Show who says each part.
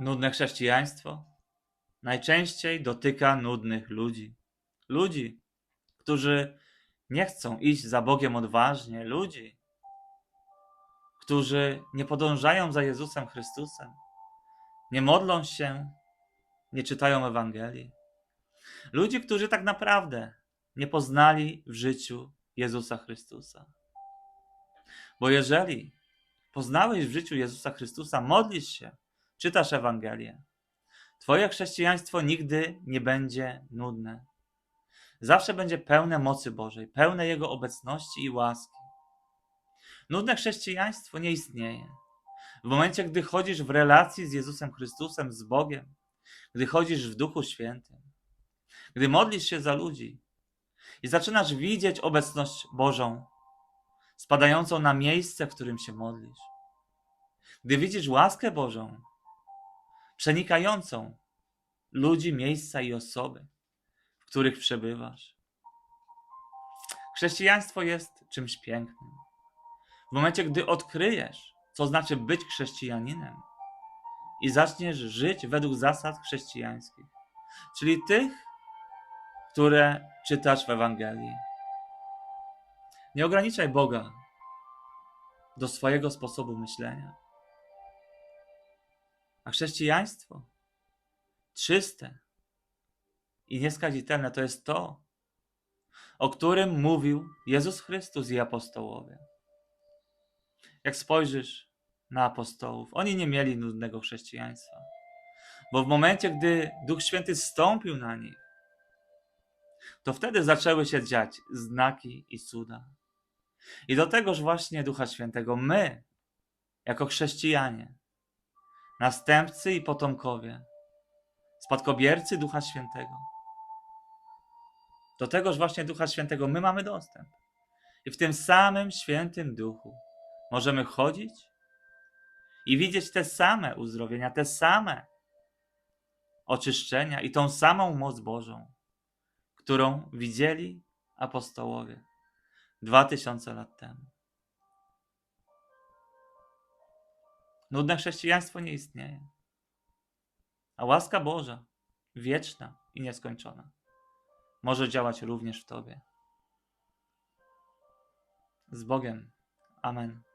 Speaker 1: Nudne chrześcijaństwo najczęściej dotyka nudnych ludzi. Ludzi, którzy nie chcą iść za Bogiem odważnie, ludzi, którzy nie podążają za Jezusem Chrystusem, nie modlą się, nie czytają Ewangelii. Ludzi, którzy tak naprawdę nie poznali w życiu Jezusa Chrystusa. Bo jeżeli poznałeś w życiu Jezusa Chrystusa, modlisz się, czytasz Ewangelię, Twoje chrześcijaństwo nigdy nie będzie nudne. Zawsze będzie pełne mocy Bożej, pełne Jego obecności i łaski. Nudne chrześcijaństwo nie istnieje. W momencie, gdy chodzisz w relacji z Jezusem Chrystusem, z Bogiem, gdy chodzisz w Duchu Świętym, gdy modlisz się za ludzi i zaczynasz widzieć obecność Bożą spadającą na miejsce, w którym się modlisz, gdy widzisz łaskę Bożą przenikającą ludzi, miejsca i osoby, w których przebywasz. Chrześcijaństwo jest czymś pięknym. W momencie, gdy odkryjesz, co znaczy być chrześcijaninem i zaczniesz żyć według zasad chrześcijańskich, czyli tych, które czytasz w Ewangelii. Nie ograniczaj Boga do swojego sposobu myślenia. A chrześcijaństwo czyste i nieskazitelne to jest to, o którym mówił Jezus Chrystus i apostołowie. Jak spojrzysz na apostołów, oni nie mieli nudnego chrześcijaństwa, bo w momencie, gdy Duch Święty stąpił na nich, to wtedy zaczęły się dziać znaki i cuda. I do tegoż właśnie Ducha Świętego my, jako chrześcijanie, następcy i potomkowie, spadkobiercy Ducha Świętego. Do tegoż właśnie Ducha Świętego my mamy dostęp. I w tym samym świętym Duchu możemy chodzić i widzieć te same uzdrowienia, te same oczyszczenia i tą samą moc Bożą, którą widzieli apostołowie dwa tysiące lat temu. Nudne chrześcijaństwo nie istnieje. A łaska Boża, wieczna i nieskończona, może działać również w Tobie. Z Bogiem. Amen.